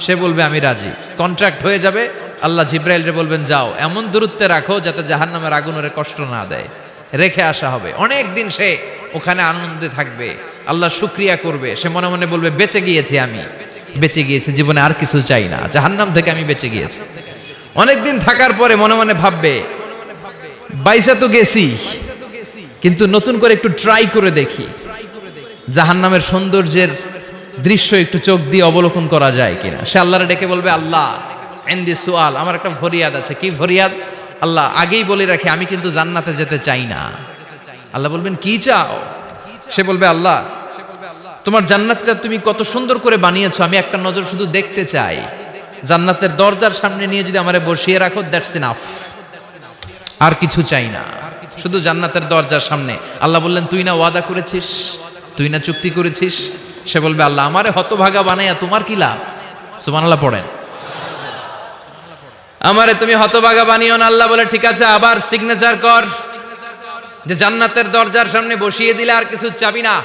সে বলবে, আমি রাজি। কন্ট্রাক্ট হয়ে যাবে। আল্লাহ জিব্রাইলরে বলবেন, যাও, এমন দূরত্বে রাখো যাতে জাহান্নামের আগুন ওরে কষ্ট না দেয়। রেখে আসা হবে। অনেক দিন সে ওখানে আনন্দে থাকবে। আল্লাহ শুক্রিয়া করবে। সে মনে মনে বলবে, বেঁচে গিয়েছি আমি। বেঁচে গিয়েছি, জীবনে আর কিছু চাই না। জাহান্নাম থেকে আমি বেঁচে গিয়েছি। অনেকদিন থাকার পরে মনে মনে ভাববে, বাইসা তো গেছি, কিন্তু নতুন করে একটু ট্রাই করে দেখি। জাহান্নামের সৌন্দর্যের দৃশ্য একটু চোখ দিয়ে অবলোকন করা যায় কিনা? সে আল্লাহরে ডেকে বলবে, আল্লাহ, এন্দি সুয়াল। আমার একটা ফরিয়াদ আছে। কি ফরিয়াদ? আল্লাহ, আগেই বলে রাখি, আমি কিন্তু জান্নাতে যেতে চাই না। আল্লাহ বলবেন, কি চাও? সে বলবে, আল্লাহ, তোমার জান্নাতটা তুমি কত সুন্দর করে বানিয়েছো। আমি একটা নজর শুধু দেখতে চাই। জান্নাতের দরজার সামনে নিয়ে যদি আমারে বসিয়ে রাখো, দ্যাটস ইনাফ। আর কিছু চাই না। শুধু জান্নাতের দরজার সামনে। আল্লাহ বললেন, তুই না ওয়াদা করেছিস? তুই না চুক্তি করেছিস? সে বলবে, আল্লাহ, আমারে হতভাগা বানাইয়া তোমার কি লাভ? সুবহানাল্লাহ পড়েন। আমারে তুমি হতভাগা বানিও না, আল্লাহ বলে, ঠিক আছে, আবার সিগনেচার কর। যে জান্নাতের দরজার সামনে বসিয়ে দিলে আর কিছু চাবি না।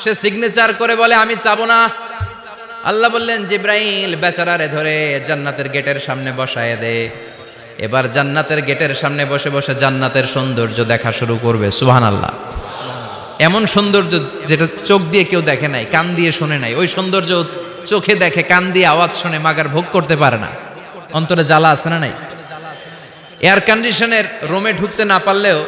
সে সিগনেচার করে বলে, আমি চাবো না। আল্লাহ বললেন, জিব্রাইল, বেচারারে ধরে জান্নাতের গেটের সামনে বসায় দে। এবার জান্নাতের গেটের সামনে বসে বসে জান্নাতের সৌন্দর্য দেখা শুরু করবে সুহান আল্লাহ এমন সৌন্দর্য যেটা চোখ দিয়ে কেউ দেখে নাই, কান দিয়ে শোনে নাই। ওই সৌন্দর্য চোখে দেখে, কান দিয়ে আওয়াজ শুনে, মাগার ভোগ করতে পারে না। অন্তরে জ্বালা আছে না নাই? এয়ার কন্ডিশনের রুমে ঢুকতে না পারলেও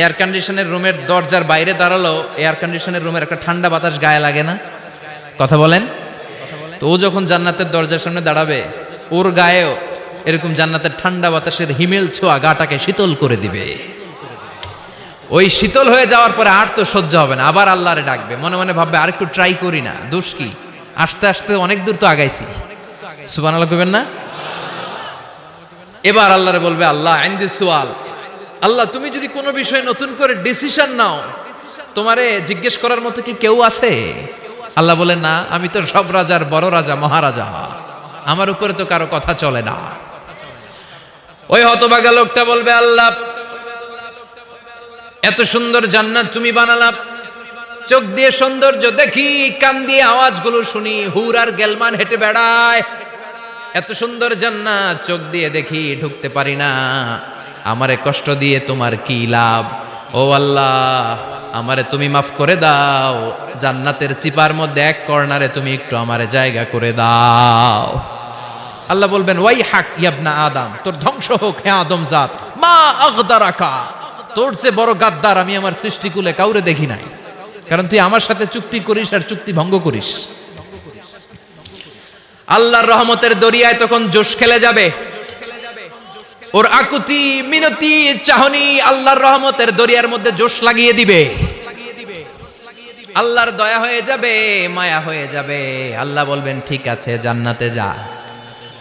এয়ার কন্ডিশনের রুমের দরজার বাইরে দাঁড়ালেও এয়ার কন্ডিশনের রুমের একটা ঠান্ডা বাতাস গায়ে লাগে না? কথা বলেন? তো ও যখন জান্নাতের দরজার সামনে দাঁড়াবে, ওর গায়েও এরকম জান্নাতের ঠান্ডা বাতাসের হিমেল ছোঁয়া গাটাকে শীতল করে দিবে। ওই শীতল হয়ে যাওয়ার পরে আর তো সহ্য হবে না, আবার আল্লাহরে ডাকবে। মনে মনে ভাববে, আর একটু ট্রাই করি না, দোষ কি? আস্তে আস্তে অনেক দূর তো আগাইছি। সুবান আল্লাহ করবেন না? এবার আল্লাহরে বলবে, আল্লাহ, আইন্দি সোয়াল। আল্লাহ, তুমি যদি কোনো বিষয়ে নতুন করে ডিসিশন নাও, তোমারে জিজ্ঞেস করার মতো কি কেউ আছে? আল্লাহ বলে, না, আমি তো সব রাজার বড় রাজা, মহারাজা। আমার উপরে তো কারও কথা চলে না। ওই হতভাগা লোকটা বলবে, আল্লাহ এত সুন্দর জান্নাত তুমি বানালাম চোখ দিয়ে সৌন্দর্য দেখি, কান দিয়ে আওয়াজগুলো শুনি, হুর আর গেলমান হেঁটে বেড়ায়। এত সুন্দর জান্নাত চোখ দিয়ে দেখি, ঢুকতে পারি না। আমারে কষ্ট দিয়ে তোমার কি লাভ? ও আল্লাহ, আমারে তুমি মাফ করে দাও। জান্নাতের চিপার মধ্যে এক কর্নারে তুমি একটু আমারে জায়গা করে দাও। আল্লাহ বলবেন ওয়াই হাক ইয়াবনা আদম, তোর ধ্বংস হোক হ্যাঁ আদম জাত। মা আগদারাকা তোর যে বড় গাদ্দার আমি আমার সৃষ্টিকুলে কাউরে দেখি নাই। কারণ তুই আমার সাথে চুক্তি করিস আর চুক্তি ভঙ্গ করিস। আল্লাহর রহমতের দরিয়ায় তখন জোশ খেলে যাবে। ওর আকুতি, মিনতি, চাহনি আল্লাহর রহমতের দরিয়ার মধ্যে জোশ লাগিয়ে দিবে। আল্লাহর দয়া হয়ে যাবে, মায়া হয়ে যাবে। আল্লাহ বলবেন, ঠিক আছে, জান্নাতে যা।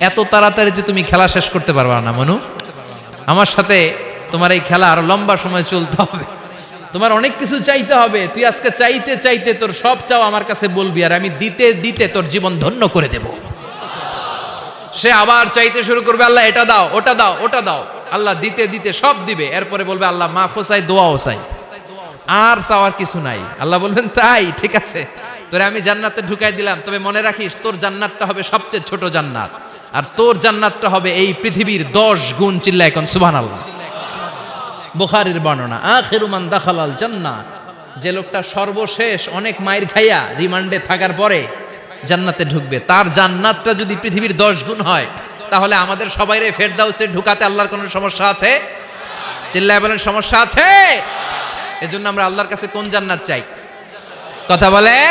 এত তাড়াতাড়ি যে তুমি খেলা শেষ করতে পারবা না, মনু। আমার সাথে তোমার এই খেলা আরও লম্বা সময় চলতে হবে। তোমার অনেক কিছু চাইতে হবে। তুই আজকে চাইতে চাইতে তোর সব চাও আমার কাছে বলবি আর আমি দিতে দিতে তোর জীবন ধন্য করে দেব। সে আবার চাইতে শুরু করবে, আল্লাহ, এটা দাও, ওটা দাও ওটা দাও। আল্লাহ দিতে দিতে সব দিবে। এরপরে বলবে, আল্লাহ মাফও চাই দোয়াও চাই। আর চাওয়ার কিছু নাই। আল্লাহ বলবেন, তাই, ঠিক আছে। তোরে আমি জান্নাতে ঢুকাই দিলাম। তবে মনে রাখিস, তোর জান্নাতটা হবে সবচেয়ে ছোট জান্নাত। আর তোর জান্নাতটা হবে এই পৃথিবীর দশ গুণ চিল্লা এখন সুবহান আল্লাহ বুখারির বর্ণনা আখিরুমান দাখালাল জান্নাত। যে লোকটা সর্বশেষ অনেক মায়ের খাইয়া রিমান্ডে থাকার পরে জান্নাতে ঢুকবে। তার জান্নাতটা যদি পৃথিবীর দশ গুণ হয়, তাহলে আমাদের সবাইরে ফেরদাউসে ঢুকাতে আল্লাহর কোনো সমস্যা আছে? চিল্লায় বলেন, সমস্যা আছে? এজন্য আমরা আল্লাহর কাছে কোন জান্নাত চাই? কথা বলেন?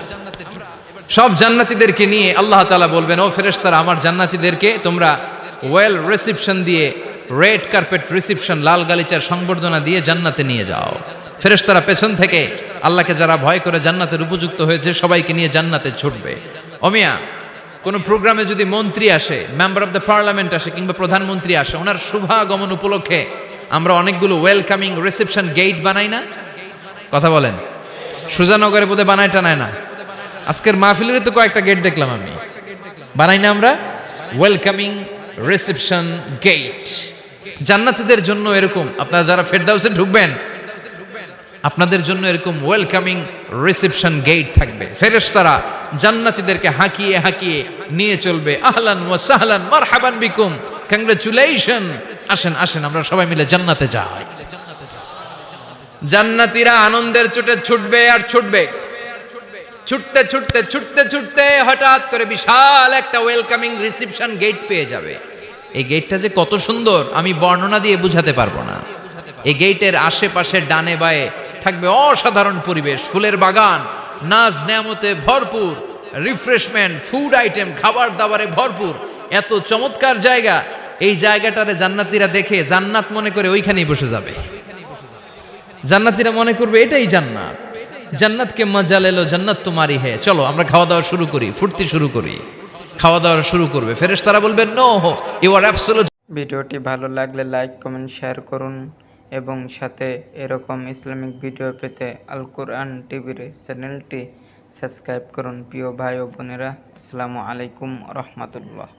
সব জান্নাতীদেরকে নিয়ে আল্লাহ তাআলা বলবেন, ও ফেরেশতারা, আমার জান্নাতীদেরকে তোমরা ওয়েল রিসিপশন দিয়ে রেড কার্পেট রিসিপশন লাল গালিচার সংবর্ধনা দিয়ে জান্নাতে নিয়ে যাও। ফেরেশতারা পেছন থেকে আল্লাহকে যারা ভয় করে জান্নাতের উপযুক্ত হয়েছে, সবাইকে নিয়ে জান্নাতে ছুটবে। অমিয়া কোনো প্রোগ্রামে যদি মন্ত্রী আসে মেম্বার অফ দ্য পার্লামেন্ট আসে কিংবা প্রধানমন্ত্রী আসে, ওনার শুভাগমন উপলক্ষে আমরা অনেকগুলো ওয়েলকামিং রিসেপশন গেট বানাই না? কথা বলেন। সুজানগরে বোধহয় বানায় টানায় না। আজকের মাহফিলের তো কয়েকটা গেট দেখলাম আমি। বানাই না আমরা? ওয়েলকামিং রিসেপশন গেট জান্নাতীদের জন্য এরকম, আপনারা যারা ফেরদাউসে ঢুকবেন, আপনাদের জন্য এরকম ওয়েলকামিং রিসেপশন গেট থাকবে। ফেরেশতারা জান্নাতীদেরকে হাঁকিয়ে হাঁকিয়ে নিয়ে চলবে। আহলান ওয়া সাহলান, মারহাবান বিকুম। কংগ্রেচুলেশন আসেন আসেন, আমরা সবাই মিলে জান্নাতে যাই। জান্নাতীরা আনন্দের চোটে ছুটবে আর ছুটবে। ছুটতে ছুটতে ছুটতে ছুটতে হঠাৎ করে বিশাল একটা ওয়েলকামিং রিসেপশন গেট পেয়ে যাবে। এই গেটটা যে কত সুন্দর, আমি বর্ণনা দিয়ে বুঝাতে পারব না। এই গেটের আশেপাশে ডানে বায়ে থাকবে অসাধারণ পরিবেশ, ফুলের বাগান নাচ নেয়ামতে ভরপুর রিফ্রেশমেন্ট ফুড আইটেম খাবার দাবারে ভরপুর। এত চমৎকার জায়গা, এই জায়গাটারে জান্নাতীরা দেখে জান্নাত মনে করে ওইখানেই বসে যাবে। জান্নাতীরা মনে করবে এটাই জান্নাত। জান্নাতকে মজা লেলো, জান্নাত তোমারই হে। চলো, আমরা খাওয়া দাওয়া শুরু করি, ফুর্তি শুরু করি। খাওয়া দাওয়া শুরু করবে। ফেরেশ তারা বলবে, নো ইউ আর অ্যাবসোলুট ভিডিওটি ভালো লাগলে লাইক, কমেন্ট, শেয়ার করুন এবং সাথে এরকম ইসলামিক ভিডিও পেতে আল কোরআন টিভির চ্যানেলটি সাবস্ক্রাইব করুন। প্রিয় ভাই ও বোনেরা, আসসালামু আলাইকুম রহমতুল্লাহ।